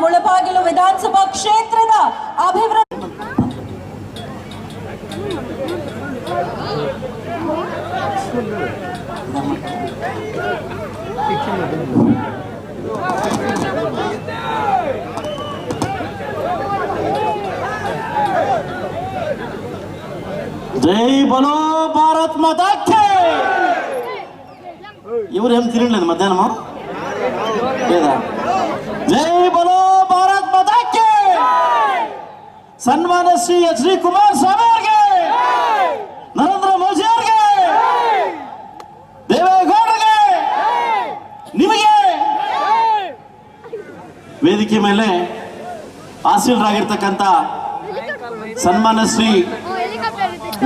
ಮುಳಬಾಗಿಲು ವಿಧಾನಸಭಾ ಕ್ಷೇತ್ರದ ಅಭಿವೃದ್ಧಿ ಜೈ ಬಲೋ ಭಾರತ್ ಮಾತಾಕ್ಕೆ ಇವ್ರು ಏನ್ ತಿರುಗಲಿಲ್ಲ ಮಧ್ಯಾಹ್ನ ಏದ ಜೈ ಬಲೋ ಭಾರತ್ ಮಾತಾಕ್ಕೆ ಸನ್ಮಾನ ಶ್ರೀ ಎಚ್ ಡಿ ಕುಮಾರಸ್ವಾಮಿ ಅವರಿಗೆ ನರೇಂದ್ರ ಮೋದಿ ಅವರಿಗೆ, ದೇವೇಗೌಡರಿಗೆ, ನಿಮಗೆ ವೇದಿಕೆ ಮೇಲೆ ಆಸೀನರಾಗಿರ್ತಕ್ಕಂಥ ಸನ್ಮಾನ ಶ್ರೀ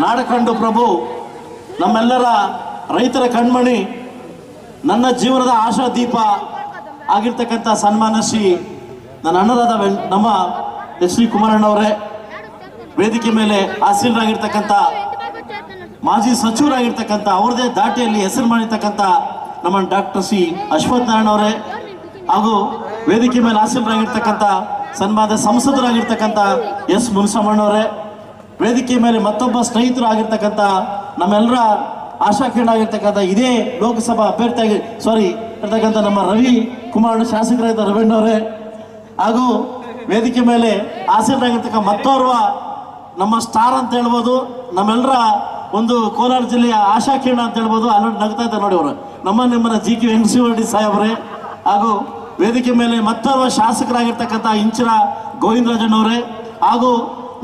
ನಾಡಕಂಡು ಪ್ರಭು, ನಮ್ಮೆಲ್ಲರ ರೈತರ ಕಣ್ಮಣಿ, ನನ್ನ ಜೀವನದ ಆಶಾ ದೀಪ ಆಗಿರ್ತಕ್ಕಂಥ ಸನ್ಮಾನ ಶ್ರೀ ನನ್ನ ಅಣ್ಣರಾದ ನಮ್ಮ ಎಸ್ ವಿ ಕುಮಾರಣ್ಣವರೇ. ವೇದಿಕೆ ಮೇಲೆ ಆಸೀನರಾಗಿರ್ತಕ್ಕಂಥ ಮಾಜಿ ಸಚಿವರಾಗಿರ್ತಕ್ಕಂಥ ಅವ್ರದೇ ದಾಟಿಯಲ್ಲಿ ಹೆಸರು ಮಾಡಿರ್ತಕ್ಕಂಥ ನಮ್ಮ ಡಾಕ್ಟರ್ ಸಿ ಅಶ್ವಥ್ ನಾರಾಯಣ ಅವರೇ ಹಾಗೂ ವೇದಿಕೆ ಮೇಲೆ ಆಸೀನರಾಗಿರ್ತಕ್ಕಂಥ ಸನ್ಮಾನ ಸಂಸದರಾಗಿರ್ತಕ್ಕಂಥ ಎಸ್ ಮುನಿಸಮ್ಮಣ್ಣವರೇ ವೇದಿಕೆ ಮೇಲೆ ಮತ್ತೊಬ್ಬ ಸ್ನೇಹಿತರು ಆಗಿರ್ತಕ್ಕಂಥ ನಮ್ಮೆಲ್ಲರ ಆಶಾಕಿರಣಾಗಿರ್ತಕ್ಕಂಥ ಇದೇ ಲೋಕಸಭಾ ಅಭ್ಯರ್ಥಿಯಾಗಿ ಸಾರಿ ಇರ್ತಕ್ಕಂಥ ನಮ್ಮ ರವಿ ಕುಮಾರ್ ಶಾಸಕರಾಗಿದ್ದ ರವೀಣ್ಣವರೇ ಹಾಗೂ ವೇದಿಕೆ ಮೇಲೆ ಆಸೀನರಾಗಿರ್ತಕ್ಕಂಥ ಮತ್ತೋರ್ವ ನಮ್ಮ ಸ್ಟಾರ್ ಅಂತ ಹೇಳ್ಬೋದು ನಮ್ಮೆಲ್ಲರ ಒಂದು ಕೋಲಾರ ಜಿಲ್ಲೆಯ ಆಶಾಕಿರಣ ಅಂತ ಹೇಳ್ಬೋದು ಅಲ್ಲಿ ನಗ್ತಾ ಇದ್ದಾರೆ ನೋಡಿ ಅವರು. ನಮ್ಮ ನಿಮ್ಮನ್ನ ಜಿ ಕೆ ವೆಂಕಟೇಶ್ವರರೆಡ್ಡಿ ಸಾಹೇಬ್ರೆ, ಹಾಗೂ ವೇದಿಕೆ ಮೇಲೆ ಮತ್ತೋರ್ವ ಶಾಸಕರಾಗಿರ್ತಕ್ಕಂಥ ಇಂಚಿರ ಗೋವಿಂದರಾಜಣ್ಣವರೇ ಹಾಗೂ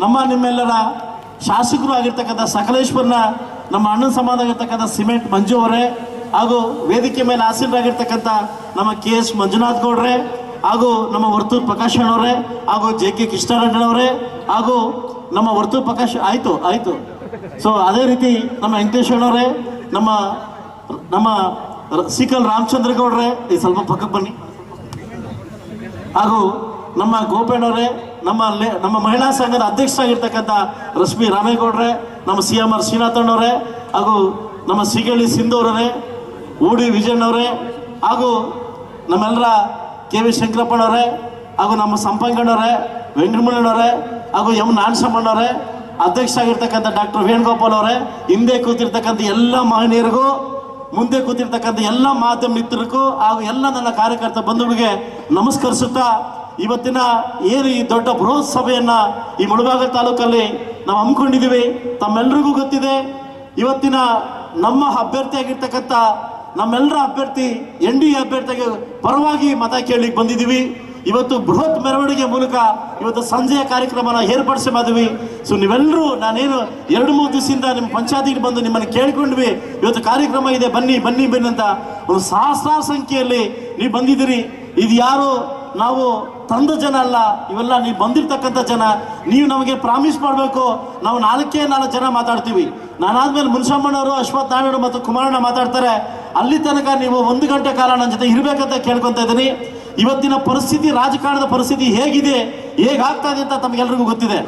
ನಮ್ಮ ನಿಮ್ಮೆಲ್ಲರ ಶಾಸಕರು ಆಗಿರ್ತಕ್ಕಂಥ ಸಕಲೇಶ್ವರನ, ನಮ್ಮ ಅಣ್ಣನ ಸಮಾಜ ಆಗಿರ್ತಕ್ಕಂಥ ಸಿಮೆಂಟ್ ಮಂಜು ಅವರೇ, ಹಾಗೂ ವೇದಿಕೆ ಮೇಲೆ ಆಸೀನರಾಗಿರ್ತಕ್ಕಂಥ ನಮ್ಮ ಕೆ ಎಸ್ ಮಂಜುನಾಥ್ ಗೌಡ್ರೆ, ಹಾಗೂ ನಮ್ಮ ವರ್ತೂರ್ ಪ್ರಕಾಶ್ ಅಣ್ಣವರೇ, ಹಾಗೂ ಜೆ ಕೆ ಕೃಷ್ಣಾರೆಡ್ಡಿಯವರೇ ಹಾಗೂ ನಮ್ಮ ವರ್ತು ಪ್ರಕಾಶ್, ಆಯ್ತು ಆಯ್ತು. ಸೊ ಅದೇ ರೀತಿ ನಮ್ಮ ವೆಂಕಟೇಶ್ ಅಣ್ಣವರೇ, ನಮ್ಮ ನಮ್ಮ ಸಿಕಲ್ ರಾಮಚಂದ್ರ ಗೌಡ್ರೆ ಈ ಸ್ವಲ್ಪ ಪಕ್ಕಕ್ಕೆ ಬನ್ನಿ. ಹಾಗೂ ನಮ್ಮ ಗೋಪೇಣವರೇ ನಮ್ಮ ನಮ್ಮ ಮಹಿಳಾ ಸಂಘದ ಅಧ್ಯಕ್ಷರಾಗಿರ್ತಕ್ಕಂಥ ರಶ್ಮಿ ರಾಮೇಗೌಡ್ರೆ, ನಮ್ಮ ಸಿ ಎಂ ಆರ್ ಶ್ರೀನಾಥಣ್ಣವರೇ ಹಾಗೂ ನಮ್ಮ ಸಿಗಳಿ ಸಿಂಧೂರವರೇ ಊಡಿ ವಿಜಯಣ್ಣವರೇ ಹಾಗೂ ನಮ್ಮೆಲ್ಲರ ಕೆ ವಿ ಶಂಕರಪ್ಪನವರೇ, ಹಾಗೂ ನಮ್ಮ ಸಂಪಂಗಣ್ಣವರೇ ವೆಂಕಟಮಣ್ಣವರೇ ಹಾಗೂ ಎಂ ನಾನ್ಸಮ್ಮಣ್ಣವರೇ ಅಧ್ಯಕ್ಷ ಆಗಿರ್ತಕ್ಕಂಥ ಡಾಕ್ಟರ್ ವೇಣುಗೋಪಾಲ್ ಅವರೇ, ಹಿಂದೆ ಕೂತಿರ್ತಕ್ಕಂಥ ಎಲ್ಲ ಮಹನೀಯರಿಗೂ, ಮುಂದೆ ಕೂತಿರ್ತಕ್ಕಂಥ ಎಲ್ಲ ಮಾಧ್ಯಮ ಮಿತ್ರರಿಗೂ ಹಾಗೂ ಎಲ್ಲ ನನ್ನ ಕಾರ್ಯಕರ್ತ ಬಂಧುಗಳಿಗೆ ನಮಸ್ಕರಿಸುತ್ತಾ, ಇವತ್ತಿನ ಏನು ಈ ದೊಡ್ಡ ಬೃಹತ್ ಸಭೆಯನ್ನು ಈ ಮುಳಬಾಗ ತಾಲೂಕಲ್ಲಿ ನಾವು ಹಮ್ಮಿಕೊಂಡಿದ್ದೀವಿ ತಮ್ಮೆಲ್ಲರಿಗೂ ಗೊತ್ತಿದೆ, ಇವತ್ತಿನ ನಮ್ಮ ಅಭ್ಯರ್ಥಿಯಾಗಿರ್ತಕ್ಕಂಥ ನಮ್ಮೆಲ್ಲರ ಅಭ್ಯರ್ಥಿ, ಎನ್ ಡಿ ಅಭ್ಯರ್ಥಿಗೆ ಪರವಾಗಿ ಮತ ಕೇಳಲಿಕ್ಕೆ ಬಂದಿದ್ದೀವಿ. ಇವತ್ತು ಬೃಹತ್ ಮೆರವಣಿಗೆ ಮೂಲಕ ಇವತ್ತು ಸಂಜೆಯ ಕಾರ್ಯಕ್ರಮನ ಏರ್ಪಡಿಸಿ ಮಾಡಿದ್ವಿ ಸೊ ನೀವೆಲ್ಲರೂ ನಾನೇನು ಎರಡು ಮೂರು ದಿವಸದಿಂದ ನಿಮ್ಮ ಪಂಚಾಯತಿಗೆ ಬಂದು ನಿಮ್ಮನ್ನು ಕೇಳಿಕೊಂಡ್ವಿ. ಇವತ್ತು ಕಾರ್ಯಕ್ರಮ ಇದೆ, ಬನ್ನಿ ಬನ್ನಿ ಬನ್ನಿ ಅಂತ ಒಂದು ಸಹಸ್ರಾರು ಸಂಖ್ಯೆಯಲ್ಲಿ ನೀವು ಬಂದಿದ್ದೀರಿ. ಇದು ಯಾರು? ನಾವು ತಂದ ಜನ ಅಲ್ಲ, ಇವೆಲ್ಲ ನೀವು ಬಂದಿರ್ತಕ್ಕಂಥ ಜನ. ನೀವು ನಮಗೆ ಪ್ರಾಮಿಸ್ ಮಾಡಬೇಕು. ನಾವು ನಾಲ್ಕೇ ನಾಲ್ಕು ಜನ ಮಾತಾಡ್ತೀವಿ. ನಾನಾದ್ಮೇಲೆ ಮುನ್ಸಮ್ಮಣ್ಣವರು ಅಶ್ವಥ್ ನಾರಾಯಣ ಮತ್ತು ಕುಮಾರಣ್ಣ ಮಾತಾಡ್ತಾರೆ. ಅಲ್ಲಿ ತನಕ ನೀವು ಒಂದು ಗಂಟೆ ಕಾಲ ನನ್ನ ಜೊತೆ ಇರಬೇಕಂತ ಕೇಳ್ಕೊತಾ ಇದ್ದೀನಿ. ಇವತ್ತಿನ ಪರಿಸ್ಥಿತಿ, ರಾಜಕಾರಣದ ಪರಿಸ್ಥಿತಿ ಹೇಗಿದೆ ಹೇಗಾಗ್ತಾ ಅಂತ ತಮಗೆಲ್ರಿಗೂ ಗೊತ್ತಿದೆ.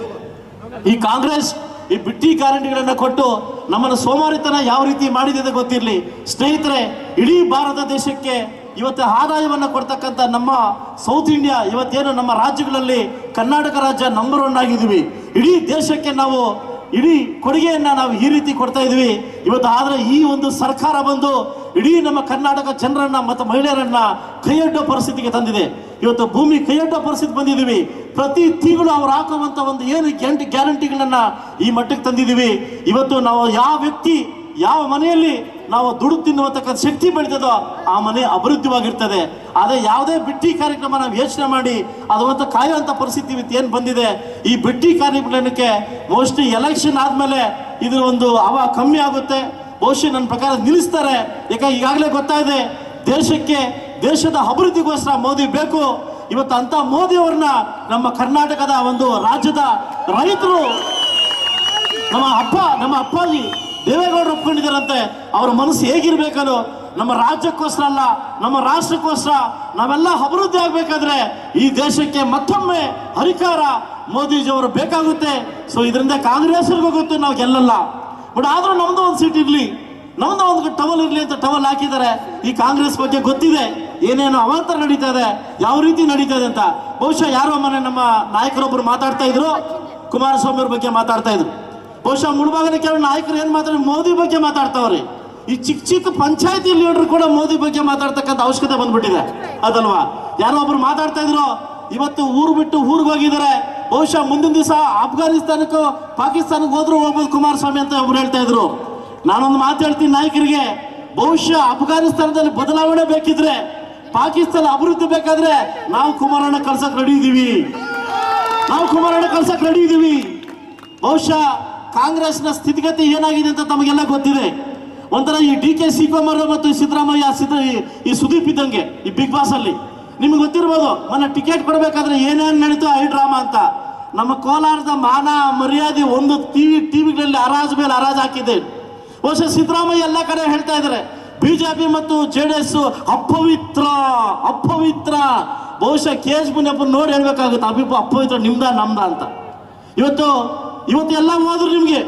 ಈ ಕಾಂಗ್ರೆಸ್, ಈ ಬಿಟ್ಟಿ ಗ್ಯಾರಂಟಿಗಳನ್ನ ಕೊಟ್ಟು ನಮ್ಮನ್ನು ಸೋಮಾರಿತನ ಯಾವ ರೀತಿ ಮಾಡಿದೆ ಅಂತ ಗೊತ್ತಿರಲಿ. ಸ್ನೇಹಿತರೆ, ಇಡೀ ಭಾರತ ದೇಶಕ್ಕೆ ಇವತ್ತು ಆದಾಯವನ್ನು ಕೊಡ್ತಕ್ಕಂಥ ನಮ್ಮ ಸೌತ್ ಇಂಡಿಯಾ ಇವತ್ತೇನು ನಮ್ಮ ರಾಜ್ಯಗಳಲ್ಲಿ ಕರ್ನಾಟಕ ರಾಜ್ಯ ನಂಬರ್ ಒನ್ ಆಗಿದ್ದೀವಿ. ಇಡೀ ದೇಶಕ್ಕೆ ನಾವು ಇಡೀ ಕೊಡುಗೆಯನ್ನ ನಾವು ಈ ರೀತಿ ಕೊಡ್ತಾ ಇದ್ವಿ. ಇವತ್ತು ಆದ್ರೆ ಈ ಒಂದು ಸರ್ಕಾರ ಬಂದು ಇಡೀ ನಮ್ಮ ಕರ್ನಾಟಕ ಜನರನ್ನ ಮತ್ತು ಮಹಿಳೆಯರನ್ನ ಕೈಯಡ್ಡೋ ಪರಿಸ್ಥಿತಿಗೆ ತಂದಿದೆ. ಇವತ್ತು ಭೂಮಿ ಕೈಯಡ್ಡೋ ಪರಿಸ್ಥಿತಿ ಬಂದಿದ್ದೀವಿ. ಪ್ರತಿ ತಿಂಗಳು ಅವ್ರು ಹಾಕುವಂತ ಒಂದು ಏನು ಗ್ಯಾರಂಟಿ ಗ್ಯಾರಂಟಿಗಳನ್ನ ಈ ಮಟ್ಟಕ್ಕೆ ತಂದಿದ್ದೀವಿ. ಇವತ್ತು ನಾವು ಯಾವ ವ್ಯಕ್ತಿ ಯಾವ ಮನೆಯಲ್ಲಿ ನಾವು ದುಡ್ಡು ತಿನ್ನುವಂತಕ್ಕಂಥ ಶಕ್ತಿ ಬೆಳೀತದೋ ಆ ಮನೆ ಅಭಿವೃದ್ಧಿವಾಗಿರ್ತದೆ. ಅದೇ ಯಾವುದೇ ಬಿಟ್ಟಿ ಕಾರ್ಯಕ್ರಮ ನಾವು ಯೋಚನೆ ಮಾಡಿ ಅದು ಕಾಯುವಂಥ ಪರಿಸ್ಥಿತಿ ಇವತ್ತು ಏನು ಬಂದಿದೆ? ಈ ಬಿಟ್ಟಿ ಕಾರ್ಯಕ್ರಮಕ್ಕೆ ಮೋಸ್ಟ್ಲಿ ಎಲೆಕ್ಷನ್ ಆದಮೇಲೆ ಇದರ ಒಂದು ಅವ ಕಮ್ಮಿ ಆಗುತ್ತೆ. ಬಹುಶಃ ನನ್ನ ಪ್ರಕಾರ ನಿಲ್ಲಿಸ್ತಾರೆ. ಯಾಕೆ ಈಗಾಗಲೇ ಗೊತ್ತಾಗಿದೆ ದೇಶಕ್ಕೆ, ದೇಶದ ಅಭಿವೃದ್ಧಿಗೋಸ್ಕರ ಮೋದಿ ಬೇಕು. ಇವತ್ತು ಅಂತ ಮೋದಿಯವ್ರನ್ನ ನಮ್ಮ ಕರ್ನಾಟಕದ ಒಂದು ರಾಜ್ಯದ ರೈತರು, ನಮ್ಮ ಅಪ್ಪ, ನಮ್ಮ ಅಪ್ಪಾಜಿ ದೇವೇಗೌಡರು ಒಪ್ಕೊಂಡಿದ್ದಾರಂತೆ. ಅವರ ಮನಸ್ಸು ಹೇಗಿರ್ಬೇಕಲ್ಲ, ನಮ್ಮ ರಾಜ್ಯಕ್ಕೋಸ್ಕರ ಅಲ್ಲ, ನಮ್ಮ ರಾಷ್ಟ್ರಕ್ಕೋಸ್ಕರ ನಾವೆಲ್ಲ ಅಭಿವೃದ್ಧಿ ಆಗಬೇಕಾದ್ರೆ ಈ ದೇಶಕ್ಕೆ ಮತ್ತೊಮ್ಮೆ ಅಧಿಕಾರ ಮೋದಿಜಿಯವರು ಬೇಕಾಗುತ್ತೆ. ಸೊ ಇದರಿಂದ ಕಾಂಗ್ರೆಸ್ರಿಗೂ ಗೊತ್ತು, ನಾವು ಗೆಲ್ಲಲ್ಲ. ಬಟ್ ಆದ್ರೂ ನಮ್ದು ಒಂದು ಸೀಟ್ ಇರ್ಲಿ. ನಮ್ದು ಒಂದು ಟವಲ್ ಇರ್ಲಿ ಅಂತ ಟವಲ್ ಹಾಕಿದ್ದಾರೆ. ಈ ಕಾಂಗ್ರೆಸ್ ಬಗ್ಗೆ ಗೊತ್ತಿದೆ. ಏನೇನು ಅವಾಂತರ ನಡೀತಾ ಇದೆ. ಯಾವ ರೀತಿ ನಡೀತಾ ಇದೆ ಅಂತ. ಬಹುಶಃ ಯಾರೋ ಮನೆ ನಮ್ಮ ನಾಯಕರೊಬ್ಬರು ಮಾತಾಡ್ತಾ ಇದ್ರು. ಕುಮಾರಸ್ವಾಮಿ ಅವ್ರ ಬಗ್ಗೆ ಮಾತಾಡ್ತಾ ಇದ್ರು. ಬಹುಶಃ ಮುಳುಬಾಗಿನ ಕೆಲವು ನಾಯಕರು ಏನು ಮಾತಾಡಿ ಮೋದಿ ಬಗ್ಗೆ ಮಾತಾಡ್ತಾವ್ರಿ. ಈ ಚಿಕ್ಕ ಚಿಕ್ಕ ಪಂಚಾಯತಿ ಲೀಡರ್ ಕೂಡ ಮೋದಿ ಬಗ್ಗೆ ಮಾತಾಡ್ತಕ್ಕಂಥ ಅವಶ್ಯಕತೆ ಬಂದ್ಬಿಟ್ಟಿದೆ. ಅದಲ್ವಾ? ಯಾರೋ ಒಬ್ರು ಮಾತಾಡ್ತಾ ಇದ್ರು, ಇವತ್ತು ಊರು ಬಿಟ್ಟು ಊರಿಗೆ ಹೋಗಿದ್ದಾರೆ. ಬಹುಶಃ ಮುಂದಿನ ದಿವಸ ಅಫ್ಘಾನಿಸ್ತಾನಕ್ಕೂ ಪಾಕಿಸ್ತಾನಕ್ಕೆ ಹೋದ್ರು ಹೋಗ್ಬೋದು ಕುಮಾರಸ್ವಾಮಿ ಅಂತ ಒಬ್ರು ಹೇಳ್ತಾ ಇದ್ರು. ನಾನೊಂದು ಮಾತು ಹೇಳ್ತೀನಿ ನಾಯಕರಿಗೆ. ಬಹುಶಃ ಅಫ್ಘಾನಿಸ್ತಾನದಲ್ಲಿ ಬದಲಾವಣೆ ಬೇಕಿದ್ರೆ, ಪಾಕಿಸ್ತಾನ ಅಭಿವೃದ್ಧಿ ಬೇಕಾದ್ರೆ ನಾವು ಕುಮಾರಣ್ಣ ಕಳ್ಸಕ್ ರೆಡಿ ಇದೀವಿ. ನಾವು ಕುಮಾರಣ್ಣ ಕಳ್ಸಕ್ ರೆಡಿ ಇದೀವಿ. ಬಹುಶಃ ಕಾಂಗ್ರೆಸ್ನ ಸ್ಥಿತಿಗತಿ ಏನಾಗಿದೆ ಅಂತ ತಮಗೆಲ್ಲ ಗೊತ್ತಿದೆ. ಒಂಥರ ಈ ಡಿ ಕೆ ಶಿವಕುಮಾರ್ ಮತ್ತು ಸಿದ್ದರಾಮಯ್ಯ ಸಿದ್ದ ಈ- ಸುದೀಪ್ ಇದ್ದಂಗೆ ಈ ಬಿಗ್ ಬಾಸ್ ಅಲ್ಲಿ. ನಿಮ್ಗೆ ಗೊತ್ತಿರ್ಬೋದು, ಮೊನ್ನೆ ಟಿಕೆಟ್ ಕೊಡ್ಬೇಕಾದ್ರೆ ಏನೇನು ನಡೀತು ಐ ಡ್ರಾಮಾ ಅಂತ. ನಮ್ಮ ಕೋಲಾರದ ಮಾನ ಮರ್ಯಾದೆ ಒಂದು ಟಿವಿ, ಟಿವಿಗಳಲ್ಲಿ ಹರಾಜು ಮೇಲೆ ಹರಾಜು ಹಾಕಿದೆ. ಬಹುಶಃ ಸಿದ್ದರಾಮಯ್ಯ ಎಲ್ಲ ಕಡೆ ಹೇಳ್ತಾ ಇದ್ದಾರೆ, ಬಿಜೆಪಿ ಮತ್ತು ಜೆ ಡಿ ಎಸ್ ಅಪವಿತ್ರ ಅಪವಿತ್ರ. ಬಹುಶಃ ಕೆ ಎಸ್ ಮುನಿಯಪ್ಪ ನೋಡಿ ಹೇಳ್ಬೇಕಾಗುತ್ತೆ, ಅಭಿಪ್ರಾಯ ಅಪವಿತ್ರ ನಿಮ್ದ, ನಮ್ದ ಅಂತ. ಇವತ್ತು ಇವತ್ತು ಎಲ್ಲ ಹೋದ್ರು ನಿಮಗೆ.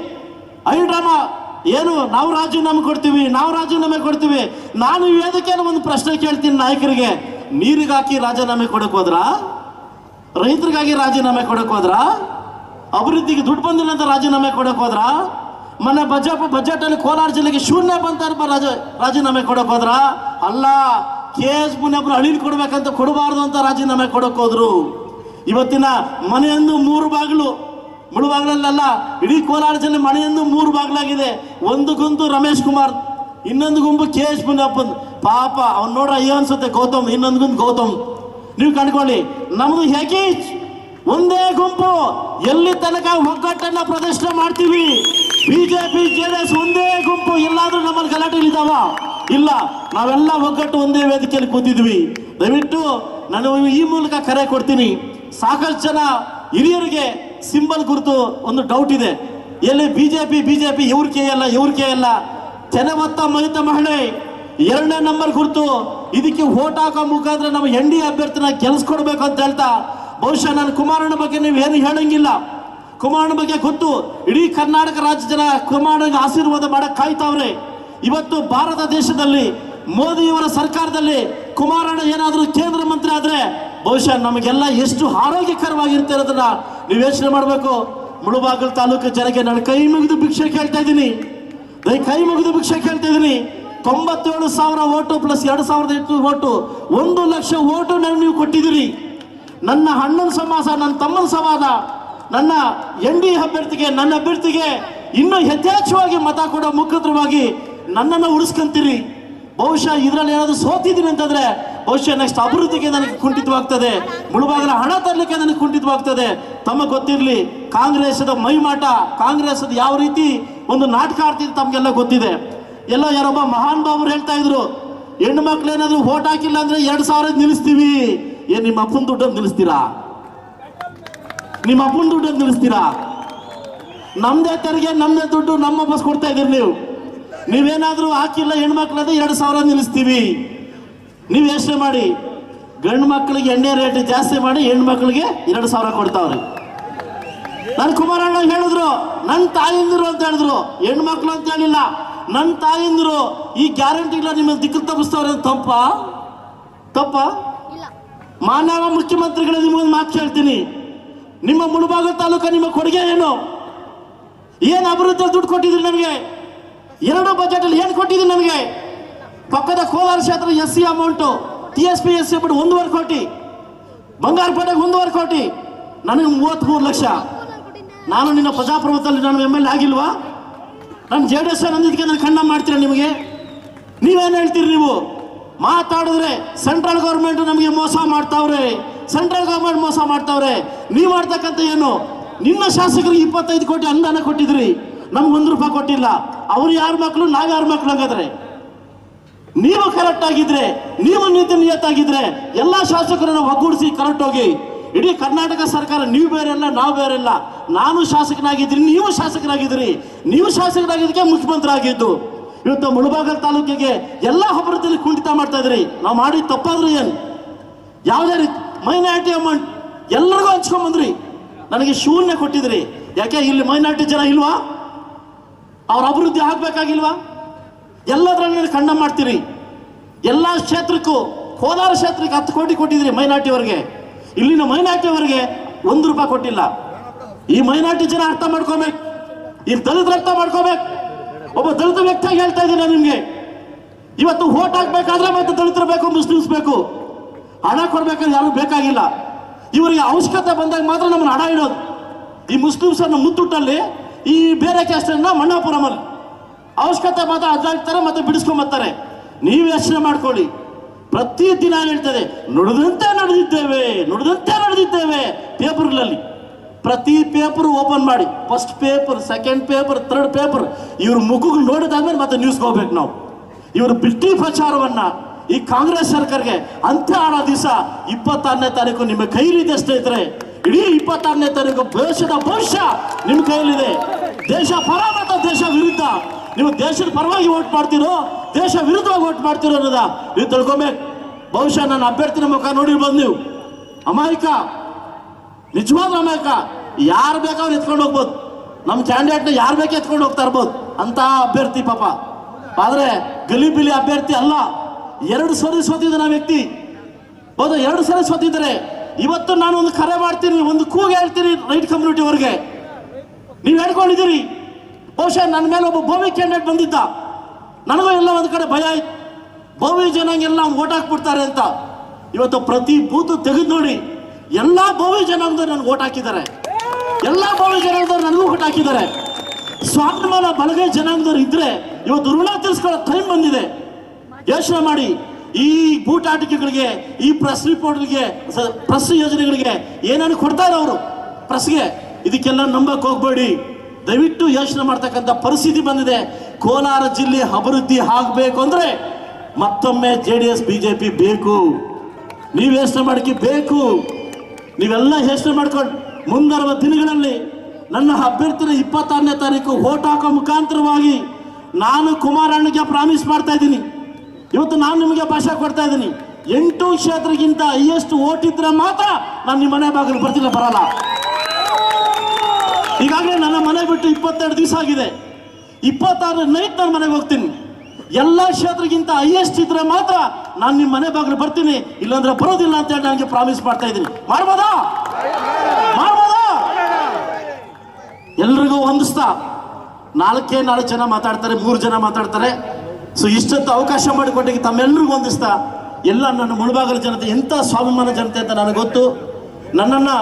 ಐ ಡ್ರಾಮಾ. ಏನು, ನಾವು ರಾಜೀನಾಮೆ ಕೊಡ್ತೀವಿ, ನಾವು ರಾಜೀನಾಮೆ ಕೊಡ್ತೀವಿ. ನಾನು ವೇದಿಕೆಯನ್ನು ಒಂದು ಪ್ರಶ್ನೆ ಕೇಳ್ತೀನಿ ನಾಯಕರಿಗೆ. ನೀರಿಗಾಕಿ ರಾಜೀನಾಮೆ ಕೊಡಕ್ ಹೋದ್ರ? ರೈತರಿಗಾಗಿ ರಾಜೀನಾಮೆ ಕೊಡಕ್ ಹೋದ್ರ? ಅಭಿವೃದ್ಧಿಗೆ ದುಡ್ಡು ಬಂದಿಲ್ಲ ಅಂತ ರಾಜೀನಾಮೆ ಕೊಡಕ್ ಹೋದ್ರ? ಮೊನ್ನೆ ಬಜೆಟ್ ಬಜೆಟ್ ಅಲ್ಲಿ ಕೋಲಾರ ಜಿಲ್ಲೆಗೆ ಶೂನ್ಯ ಬಂತ ರಾಜ, ರಾಜೀನಾಮೆ ಕೊಡಕ್ ಹೋದ್ರ? ಅಲ್ಲ ಕೆ ಎಸ್ ಮುನಿಯೊಬ್ರು ಅಳಿಲ್ ಕೊಡ್ಬೇಕಂತ ಕೊಡಬಾರ್ದು ಅಂತ ರಾಜೀನಾಮೆ ಕೊಡಕ್ ಹೋದ್ರು. ಇವತ್ತಿನ ಮನೆಯೊಂದು ಮೂರು ಬಾಗಿಲು. ಮುಳುಬಾಗ್ಲಲ್ಲ ಇಡೀ ಕೋಲಾರ ಜಿಲ್ಲೆ ಮನೆಯೊಂದು ಮೂರು ಬಾಗ್ಲಾಗಿದೆ. ಒಂದು ಗುಂಪು ರಮೇಶ್ ಕುಮಾರ್, ಇನ್ನೊಂದು ಗುಂಪು ಕೆ ಎಸ್ ಮುನಿಯಪ್ಪನ್. ಪಾಪ, ಅವ್ನು ನೋಡ್ರ ಅಯ್ಯೋ ಅನ್ಸುತ್ತೆ ಗೌತಮ್, ಇನ್ನೊಂದು ಗುಂಪು ಗೌತಮ್. ನೀವು ಕಂಡ್ಕೊಳ್ಳಿ, ನಮ್ದು ಹೇಗೆ ಒಂದೇ ಗುಂಪು, ಎಲ್ಲಿ ತನಕ ಒಗ್ಗಟ್ಟನ್ನ ಪ್ರದರ್ಶನ ಮಾಡ್ತೀವಿ? ಬಿಜೆಪಿ ಜೆಡಿಎಸ್ ಒಂದೇ ಗುಂಪು, ಎಲ್ಲಾದ್ರೂ ನಮ್ಮಲ್ಲಿ ಗಲಾಟೆ ಇಲ್ಲ, ನಾವೆಲ್ಲ ಒಗ್ಗಟ್ಟು ಒಂದೇ ವೇದಿಕೆಯಲ್ಲಿ ಕೂತಿದ್ವಿ. ದಯವಿಟ್ಟು ನಾನು ಈ ಮೂಲಕ ಕರೆ ಕೊಡ್ತೀನಿ. ಸಾಕಷ್ಟು ಜನ ಹಿರಿಯರಿಗೆ ಸಿಂಬಲ್ ಕುರಿತು ಒಂದು ಡೌಟ್ ಇದೆ. ಎಲ್ಲಿ ಬಿಜೆಪಿ ಬಿಜೆಪಿ, ಇವ್ರ ಕೈ ಅಲ್ಲ, ಇವ್ರ ಕೈ ಅಲ್ಲ. ಜನಮತ್ತ ಮಹಿತ ಮಹಿಳೆ, ಎರಡನೇ ನಂಬರ್ ಕುರಿತು ಇದಕ್ಕೆ ಓಟ್ ಹಾಕೋ ಮುಖಾಂತರ ನಮ್ಮ ಎನ್ ಡಿ ಅಭ್ಯರ್ಥಿನ ಕೊಡಬೇಕು ಅಂತ ಹೇಳ್ತಾ, ಬಹುಶಃ ನಾನು ಕುಮಾರಣ್ಣ ಬಗ್ಗೆ ನೀವು ಏನು ಹೇಳಂಗಿಲ್ಲ. ಕುಮಾರಣ್ಣ ಬಗ್ಗೆ ಗೊತ್ತು. ಇಡೀ ಕರ್ನಾಟಕ ರಾಜ್ಯ ಜನ ಕುಮಾರಣ್ಣಗೆ ಆಶೀರ್ವಾದ ಮಾಡಕ್ ಕಾಯ್ತಾವ್ರೆ. ಇವತ್ತು ಭಾರತ ದೇಶದಲ್ಲಿ, ಮೋದಿಯವರ ಸರ್ಕಾರದಲ್ಲಿ ಕುಮಾರಣ್ಣ ಏನಾದರೂ ಕೇಂದ್ರ ಮಂತ್ರಿ ಆದ್ರೆ, ಬಹುಶಃ ನಮಗೆಲ್ಲ ಎಷ್ಟು ಆರೋಗ್ಯಕರವಾಗಿರುತ್ತೆ ನೀವು ಯೋಚನೆ ಮಾಡಬೇಕು. ಮುಳುಬಾಗಲ್ ತಾಲೂಕು ಜನಕ್ಕೆ ನಾನು ಕೈ ಮುಗಿದು ಭಿಕ್ಷೆ ಕೇಳ್ತಾ ಇದ್ದೀನಿ. ನೈ ಕೈ ಮುಗಿದು ಭಿಕ್ಷೆ ಕೇಳ್ತಾ ಇದ್ದೀನಿ. ತೊಂಬತ್ತೇಳು ಸಾವಿರ ಓಟು ಪ್ಲಸ್ ಎರಡು ಸಾವಿರದ ಎಂಟು ಓಟು. ಒಂದು ಲಕ್ಷ ಓಟು ನಾನು ನೀವು ಕೊಟ್ಟಿದ್ದೀರಿ. ನನ್ನ ಅಣ್ಣನ ಸಮಾಸ ನನ್ನ ತಮ್ಮನ ಸಮಾದ ನನ್ನ ಎನ್ ಡಿ ಅಭ್ಯರ್ಥಿಗೆ, ನನ್ನ ಅಭ್ಯರ್ಥಿಗೆ ಇನ್ನೂ ಯಥೇಚ್ಛವಾಗಿ ಮತ ಕೊಡೋ ಮುಖತ್ರವಾಗಿ ನನ್ನನ್ನು ಉಳಿಸ್ಕೊಂತೀರಿ. ಬಹುಶಃ ಇದರಲ್ಲಿ ಏನಾದರೂ ಸೋತಿದ್ದೀನಿ ಅಂತಂದ್ರೆ ಬಹುಶಃ ನೆಕ್ಸ್ಟ್ ಅಭಿವೃದ್ಧಿಗೆ ನನಗೆ ಕುಂಠಿತವಾಗ್ತದೆ. ಮುಳುಬಾಗಿಲ ಹಣ ತರಲಿಕ್ಕೆ ನನಗೆ ಕುಂಠಿತವಾಗ್ತದೆ. ತಮಗೆ ಗೊತ್ತಿರಲಿ, ಕಾಂಗ್ರೆಸ್ದ ಮೈಮಾಟ, ಕಾಂಗ್ರೆಸ್ದ ಯಾವ ರೀತಿ ಒಂದು ನಾಟಕ ಆಡ್ತಿದ್ದು ತಮಗೆಲ್ಲ ಗೊತ್ತಿದೆ. ಎಲ್ಲ ಯಾರೊಬ್ಬ ಮಹಾನ್ ಬಾಬರು ಹೇಳ್ತಾ ಇದ್ರು, ಹೆಣ್ಣು ಮಕ್ಳು ಏನಾದ್ರು ಓಟ್ ಹಾಕಿಲ್ಲ ಅಂದ್ರೆ ಎರಡ್ ಸಾವಿರ ನಿಲ್ಲಿಸ್ತೀವಿ. ಏನ್ ನಿಮ್ಮ ಅಪ್ಪನ ದುಡ್ಡನ್ನು ನಿಲ್ಲಿಸ್ತೀರಾ? ನಿಮ್ಮ ಅಪ್ಪನ ದುಡ್ಡನ್ನು ನಿಲ್ಲಿಸ್ತೀರಾ? ನಮ್ದೇ ತೆರಿಗೆ, ನಮ್ದೇ ದುಡ್ಡು ನಮ್ಮ ಬಸ್ ಕೊಡ್ತಾ ಇದೀರಿ ನೀವು. ನೀವೇನಾದ್ರೂ ಹಾಕಿಲ್ಲ ಹೆಣ್ಮಕ್ಳಾದ್ರೆ ಎರಡು ಸಾವಿರ ನಿಲ್ಲಿಸ್ತೀವಿ. ನೀವು ಯೋಚನೆ ಮಾಡಿ. ಗಂಡು ಮಕ್ಕಳಿಗೆ ಎಣ್ಣೆ ರೇಟ್ ಜಾಸ್ತಿ ಮಾಡಿ ಹೆಣ್ಣು ಮಕ್ಕಳಿಗೆ ಎರಡು ಸಾವಿರ ಕೊಡ್ತಾವ್ರಿ. ನನ್ ಕುಮಾರಣ್ಣ ಹೇಳಿದ್ರು ನನ್ನ ತಾಯಿಂದ್ರು ಅಂತ ಹೇಳಿದ್ರು ಹೆಣ್ಣು ಮಕ್ಕಳು ಅಂತ ಹೇಳಿಲ್ಲ. ನನ್ನ ತಾಯಿಂದ್ರು ಈ ಗ್ಯಾರಂಟಿಗಳ ನಿಮ್ಮ ದಿಕ್ಕು ತಪ್ಪಿಸ್ತವ್ರೆ ಅಂತ ತಪ್ಪ? ತಪ್ಪ? ಮಾನವ ಮುಖ್ಯಮಂತ್ರಿಗಳ ನಿಮಗೊಂದು ಮಾತು ಹೇಳ್ತೀನಿ. ನಿಮ್ಮ ಮುಳುಬಾಗ ತಾಲೂಕ ನಿಮ್ಮ ಕೊಡುಗೆ ಏನು? ಏನು ಅಭಿವೃದ್ಧಿ ದುಡ್ಡು ಕೊಟ್ಟಿದ್ರಿ ನನಗೆ ಎರಡು ಬಜೆಟ್ ಅಲ್ಲಿ ಏನು ಕೊಟ್ಟಿದ್ರಿ ನನಗೆ ಪಕ್ಕದ ಕೋಲಾರ ಕ್ಷೇತ್ರ S C amount T S P S C ಬಿಟ್ಟು ಒಂದೂವರೆ ಕೋಟಿ, ಬಂಗಾರಪೇಟೆಗೆ ಒಂದೂವರೆ ಕೋಟಿ, ನನಗೆ ಮೂವತ್ತ್ಮೂರು ಲಕ್ಷ. ನಾನು ನಿನ್ನ ಪ್ರಜಾಪ್ರಭುತ್ವದಲ್ಲಿ ನಾನು ಎಂ ಎಲ್ ಎ ಆಗಿಲ್ವಾ? ನಾನು ಜೆ ಡಿ ಎಸ್ ಅಂದಿದ್ದಕ್ಕೆ ನಾನು ಖಂಡ ಮಾಡ್ತೀರ ನಿಮಗೆ? ನೀವೇನು ಹೇಳ್ತೀರಿ ನೀವು? ಮಾತಾಡಿದ್ರೆ ಸೆಂಟ್ರಲ್ ಗೌರ್ಮೆಂಟ್ ನಮಗೆ ಮೋಸ ಮಾಡ್ತಾವ್ರೆ. ಸೆಂಟ್ರಲ್ ಗೌರ್ಮೆಂಟ್ ಮೋಸ ಮಾಡ್ತಾವ್ರೆ. ನೀವು ಮಾಡ್ತಕ್ಕಂಥ ಏನು? ನಿಮ್ಮ ಶಾಸಕರಿಗೆ ಇಪ್ಪತ್ತೈದು ಕೋಟಿ ಅನುದಾನ ಕೊಟ್ಟಿದ್ರಿ. ನಮ್ಗೆ ಒಂದು ರೂಪಾಯಿ ಕೊಟ್ಟಿಲ್ಲ. ಅವ್ರು ಯಾರ ಮಕ್ಕಳು ನಾವು ಯಾರ ಮಕ್ಕಳು ಹಂಗಾದ್ರೆ? ನೀವು ಕರೆಕ್ಟ್ ಆಗಿದ್ರೆ, ನೀವು ನೀತಿ ನಿಯತ್ತಾಗಿದ್ರೆ ಎಲ್ಲಾ ಶಾಸಕರನ್ನ ಒಗ್ಗೂಡಿಸಿ ಕರೆಕ್ಟ್ ಹೋಗಿ. ಇಡೀ ಕರ್ನಾಟಕ ಸರ್ಕಾರ ನೀವು ಬೇರೆಲ್ಲ ನಾವು ಬೇರೆಲ್ಲ ನಾನು ಶಾಸಕನಾಗಿದ್ರಿ ನೀವು ಶಾಸಕರಾಗಿದ್ರಿ ನೀವು ಶಾಸಕರಾಗಿದ್ದಕ್ಕೆ ಮುಖ್ಯಮಂತ್ರಿ ಆಗಿದ್ದು ಇವತ್ತು ಮುಳಬಾಗಲ್ ತಾಲೂಕಿಗೆ ಎಲ್ಲ ಅಭಿವೃದ್ಧಿಯಲ್ಲಿ ಕುಂಠಿತ ಮಾಡ್ತಾ ಇದ್ರಿ ನಾವು ಮಾಡಿ ತಪ್ಪಾದ್ರೆ ಏನು? ಯಾವುದೇ ರೀತಿ ಮೈನಾರಿಟಿ ಅಮೌಂಟ್ ಎಲ್ಲರಿಗೂ ಹಂಚ್ಕೊಂಬಂದ್ರಿ. ನನಗೆ ಶೂನ್ಯ ಕೊಟ್ಟಿದ್ರಿ ಯಾಕೆ, ಇಲ್ಲಿ ಮೈನಾರಿಟಿ ಜನ ಇಲ್ವಾ? ಅವ್ರ ಅಭಿವೃದ್ಧಿ ಆಗ್ಬೇಕಾಗಿಲ್ವಾ? ಎಲ್ಲದರಲ್ಲಿ ಖಂಡ ಮಾಡ್ತೀರಿ. ಎಲ್ಲ ಕ್ಷೇತ್ರಕ್ಕೂ, ಕೋಲಾರ ಕ್ಷೇತ್ರಕ್ಕೆ ಹತ್ತು ಕೋಟಿ ಕೊಟ್ಟಿದ್ರಿ ಮೈನಾರ್ಟಿಯವರಿಗೆ ಇಲ್ಲಿನ ಮೈನಾರ್ಟಿಯವರಿಗೆ ಒಂದು ರೂಪಾಯಿ ಕೊಟ್ಟಿಲ್ಲ. ಈ ಮೈನಾರ್ಟಿ ಜನ ಅರ್ಥ ಮಾಡ್ಕೋಬೇಕು. ಈ ದಲಿತರ ಅರ್ಥ ಮಾಡ್ಕೋಬೇಕು. ಒಬ್ಬ ದಲಿತ ವ್ಯಕ್ತಿಯಾಗಿ ಹೇಳ್ತಾ ಇದ್ದೀನಿ ನಿಮ್ಗೆ. ಇವತ್ತು ಓಟ್ ಹಾಕ್ಬೇಕಾದ್ರೆ ಮತ್ತೆ ದಲಿತರು ಬೇಕು, ಮುಸ್ಲಿಮ್ಸ್ ಬೇಕು. ಹಣ ಕೊಡ್ಬೇಕಾದ್ರೆ ಯಾರು ಬೇಕಾಗಿಲ್ಲ. ಇವರಿಗೆ ಅವಶ್ಯಕತೆ ಬಂದಾಗ ಮಾತ್ರ ನಮ್ಮನ್ನು ಹಣ ಇಡೋದು. ಈ ಮುಸ್ಲಿಮ್ಸ್ ಅನ್ನ ಮುತ್ತುಟ್ಟಲ್ಲಿ ಈ ಬೇರೆ ಕ್ಯಾಸ್ಟನ್ನ ಮಣ್ಣಾಪುರಮಲ್ಲಿ. ಅವಶ್ಯಕತೆ ಮಾತ್ರ ಅದಾಗ್ತಾರೆ ಮತ್ತೆ ಬಿಡಿಸ್ಕೊಂಬರ್ತಾರೆ ನೀವು ಯೋಚನೆ ಮಾಡ್ಕೊಳ್ಳಿ. ಪ್ರತಿ ದಿನ ಹೇಳ್ತದೆ? ನುಡಿದಂತೆ ನಡೆದಿದ್ದೇವೆ ನುಡಿದಂತೆ ನಡೆದಿದ್ದೇವೆ ಪೇಪರ್ಗಳಲ್ಲಿ. ಪ್ರತಿ ಪೇಪರ್ ಓಪನ್ ಮಾಡಿ. First paper, second paper, third paper, ಇವ್ರ ಮುಖಕ್ಕೆ ನೋಡಿದಾದ್ಮೇಲೆ ಮತ್ತೆ ನ್ಯೂಸ್ ಹೋಗ್ಬೇಕು ನಾವು. ಇವರು ಬಿಟ್ಟಿ ಪ್ರಚಾರವನ್ನ ಈ ಕಾಂಗ್ರೆಸ್ ಸರ್ಕಾರಕ್ಕೆ ಅಂತ್ಯ ಆಡೋ ದಿವಸ ಇಪ್ಪತ್ತಾರನೇ ತಾರೀಕು ನಿಮ್ಮ ಕೈಲಿದೆ ಸ್ನೇಹಿತರೆ. ಇಡೀ ಇಪ್ಪತ್ತಾರನೇ ತಾರೀಕು ದೇಶದ ಭವಿಷ್ಯ ನಿಮ್ಮ ಕೈಲಿದೆ ದೇಶ ಪರ ಮತ್ತು ದೇಶ ವಿರುದ್ಧ. ನೀವು ದೇಶದ ಪರವಾಗಿ ವೋಟ್ ಮಾಡ್ತೀರೋ, ದೇಶ ವಿರುದ್ಧವಾಗಿ ವೋಟ್ ಮಾಡ್ತೀರೋ ಅನ್ನೋದ ನೀವು ತಿಳ್ಕೊಬೇಕು. ಬಹುಶಃ ನನ್ನ ಅಭ್ಯರ್ಥಿನ ಮುಖ ನೋಡಿರ್ಬೋದು ನೀವು. ಅಮಾಯಕ, ನಿಜವಾದ ಅಮಾಯಕ, ಯಾರು ಬೇಕಾದ್ರೂ ಎತ್ಕೊಂಡು ಹೋಗ್ಬೋದು. ನಮ್ಮ ಕ್ಯಾಂಡಿಡೇಟ್ನ ಯಾರು ಬೇಕೇ ಎತ್ಕೊಂಡು ಹೋಗ್ತಾ ಇರ್ಬೋದು. ಅಂತ ಅಭ್ಯರ್ಥಿ ಪಾಪ. ಆದರೆ ಗಲಿಬಿಲಿ ಅಭ್ಯರ್ಥಿ ಅಲ್ಲ. ಎರಡು ಸರಿ ಸೋತಿದ್ದಾನೆ ವ್ಯಕ್ತಿ. ಹೌದು, ಎರಡು ಸರಿ ಸೋತಿದ್ದಾರೆ ಇವತ್ತು ನಾನು ಒಂದು ಕರೆ ಮಾಡ್ತೀನಿ, ಒಂದು ಕೂಗ ಹೇಳ್ತೀನಿ ರೈಟ್ ಕಮ್ಯುನಿಟಿವರೆಗೆ ನೀವು ಹೇಳ್ಕೊಂಡಿದ್ದೀರಿ. ಬಹುಶಃ ನನ್ನ ಮೇಲೆ ಒಬ್ಬ ಬೋವಿ ಕ್ಯಾಂಡಿಡೇಟ್ ಬಂದಿದ್ದ. ನನಗೂ ಎಲ್ಲ ಒಂದು ಕಡೆ ಭಯ ಆಯ್ತು. ಬೋವಿ ಜನಾಂಗೆಲ್ಲ ಓಟ್ ಹಾಕ್ಬಿಡ್ತಾರೆ ಅಂತ. ಇವತ್ತು ಪ್ರತಿ ಬೂತು ತೆಗೆದು ನೋಡಿ, ಎಲ್ಲ ಭೋವಿ ಜನಾಂಗದವ್ರು ನನಗೆ ಓಟ್ ಹಾಕಿದ್ದಾರೆ. ಎಲ್ಲ ಭೋವಿ ಜನಾಂಗದವ್ರು ನನಗೂ ಓಟ್ ಹಾಕಿದ್ದಾರೆ. ಸ್ವಾಭಿಮಾನ ಬಲಗೈ ಜನಾಂಗದವ್ರು ಇದ್ರೆ ಇವತ್ತು ಋಣ ತೀರಿಸ್ಕೊಳ್ಳೋ ಟೈಮ್ ಬಂದಿದೆ. ಯೋಚನೆ ಮಾಡಿ, ಈ ಬೂಟಾಟಿಕೆಗಳಿಗೆ ಈ ಪ್ರೆಸ್ ರಿಪೋರ್ಟ್ಗಳಿಗೆ ಪ್ರೆಸ್ ಯೋಜನೆಗಳಿಗೆ ಏನೇನು ಕೊಡ್ತಾರೆ ಅವರು ಪ್ರೆಸ್ಗೆ ಇದಕ್ಕೆಲ್ಲ ನಂಬಕ್ ಹೋಗ್ಬೇಡಿ. ದಯವಿಟ್ಟು ಯೋಚನೆ ಮಾಡ್ತಕ್ಕಂಥ ಪರಿಸ್ಥಿತಿ ಬಂದಿದೆ. ಕೋಲಾರ ಜಿಲ್ಲೆ ಅಭಿವೃದ್ಧಿ ಆಗಬೇಕು ಅಂದ್ರೆ ಮತ್ತೊಮ್ಮೆ ಜೆ ಡಿ ಎಸ್ ಬಿಜೆಪಿ ಬೇಕು. ನೀವು ಯೋಚನೆ ಮಾಡಕ್ಕೆ ಬೇಕು. ನೀವೆಲ್ಲ ಯೋಚನೆ ಮಾಡ್ಕೊಂಡು ಮುಂದರುವ ದಿನಗಳಲ್ಲಿ ನನ್ನ ಅಭ್ಯರ್ಥಿನ ಇಪ್ಪತ್ತಾರನೇ ತಾರೀಕು ಓಟ್ ಹಾಕೋ ಮುಖಾಂತರವಾಗಿ ನಾನು ಕುಮಾರಣ್ಣಗೆ ಪ್ರಾಮಿಸ್ ಮಾಡ್ತಾ ಇದ್ದೀನಿ. ಇವತ್ತು ನಾನು ನಿಮಗೆ ಭಾಷೆ ಕೊಡ್ತಾ ಇದ್ದೀನಿ. ಎಂಟು ಕ್ಷೇತ್ರಕ್ಕಿಂತ ಹೈಯೆಸ್ಟ್ ಓಟ್ ಮಾತ್ರ ನಾನು ನಿಮ್ಮ ಮನೆ ಬಾಗಿಲು ಬರ್ತಿಲ್ಲ, ಬರಲ್ಲ. ಈಗಾಗಲೇ ನನ್ನ ಮನೆ ಬಿಟ್ಟು ಇಪ್ಪತ್ತೆರಡು ದಿವಸ ಆಗಿದೆ. ಇಪ್ಪತ್ತಾರು ನೈಟ್ ನಾನು ಮನೆಗೆ ಹೋಗ್ತೀನಿ. ಎಲ್ಲ ಕ್ಷೇತ್ರಕ್ಕಿಂತ ಹೈಯೆಸ್ಟ್ ಇದ್ರೆ ಮಾತ್ರ ನಾನು ನಿಮ್ಮ ಮನೆ ಬಾಗಿಲು ಬರ್ತೀನಿ. ಇಲ್ಲಾಂದ್ರೆ ಬರೋದಿಲ್ಲ ಅಂತ ಹೇಳಿ ನನಗೆ ಪ್ರಾಮಿಸ್ ಮಾಡ್ತಾ ಇದ್ದೀನಿ. ಮಾಡ್ಬೋದಾ? ಮಾಡ್ಬೋದಾ? ಎಲ್ರಿಗೂ ಹೊಂದಿಸ್ತಾ ನಾಲ್ಕೇ ನಾಲ್ಕು ಜನ ಮಾತಾಡ್ತಾರೆ, ಮೂರು ಜನ ಮಾತಾಡ್ತಾರೆ. ಸೊ ಇಷ್ಟೊತ್ತು ಅವಕಾಶ ಮಾಡಿಕೊಟ್ಟಿಗೆ ತಮ್ಮೆಲ್ಲರಿಗೂ ಹೊಂದಿಸ್ತಾ ಎಲ್ಲ ನನ್ನ ಮುಳುಬಾಗಲ ಜನತೆ ಎಂಥ ಸ್ವಾಭಿಮಾನ ಜನತೆ ಅಂತ ನನಗೆ ಗೊತ್ತು. ನನ್ನನ್ನು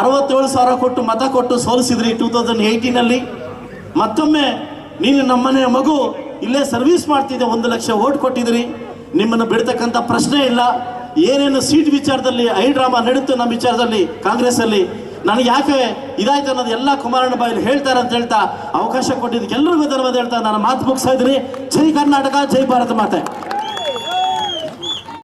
ಅರವತ್ತೇಳು ಸಾವಿರ ಕೊಟ್ಟು ಮತ ಕೊಟ್ಟು ಸೋಲಿಸಿದ್ರಿ ಟೂ ತೌಸಂಡ್ ಏಯ್ಟೀನಲ್ಲಿ ಮತ್ತೊಮ್ಮೆ ನೀನು ನಮ್ಮನೆಯ ಮಗು, ಇಲ್ಲೇ ಸರ್ವಿಸ್ ಮಾಡ್ತಿದ್ದೆ, ಒಂದು ಲಕ್ಷ ಓಟ್ ಕೊಟ್ಟಿದ್ರಿ. ನಿಮ್ಮನ್ನು ಬಿಡ್ತಕ್ಕಂಥ ಪ್ರಶ್ನೆ ಇಲ್ಲ. ಏನೇನು ಸೀಟ್ ವಿಚಾರದಲ್ಲಿ ಐ ಡ್ರಾಮಾ ನಡೀತು ನಮ್ಮ ವಿಚಾರದಲ್ಲಿ ಕಾಂಗ್ರೆಸ್ಸಲ್ಲಿ ನನಗೆ ಯಾಕೆ ಇದಾಯ್ತು ಅನ್ನೋದು ಎಲ್ಲ ಕುಮಾರಣ್ಣ ಬಾಯಲ್ಲಿ ಹೇಳ್ತಾರೆ ಅಂತ ಹೇಳ್ತಾ ಅವಕಾಶ ಕೊಟ್ಟಿದ್ದಕ್ಕೆ ಎಲ್ಲರಿಗೂ ಧನ್ಯವಾದ ಹೇಳ್ತಾ ನಾನು ಮಾತು ಮುಗಿಸ್ತಾ ಇದ್ದೀನಿ. ಜೈ ಕರ್ನಾಟಕ, ಜೈ ಭಾರತ ಮಾತೆ.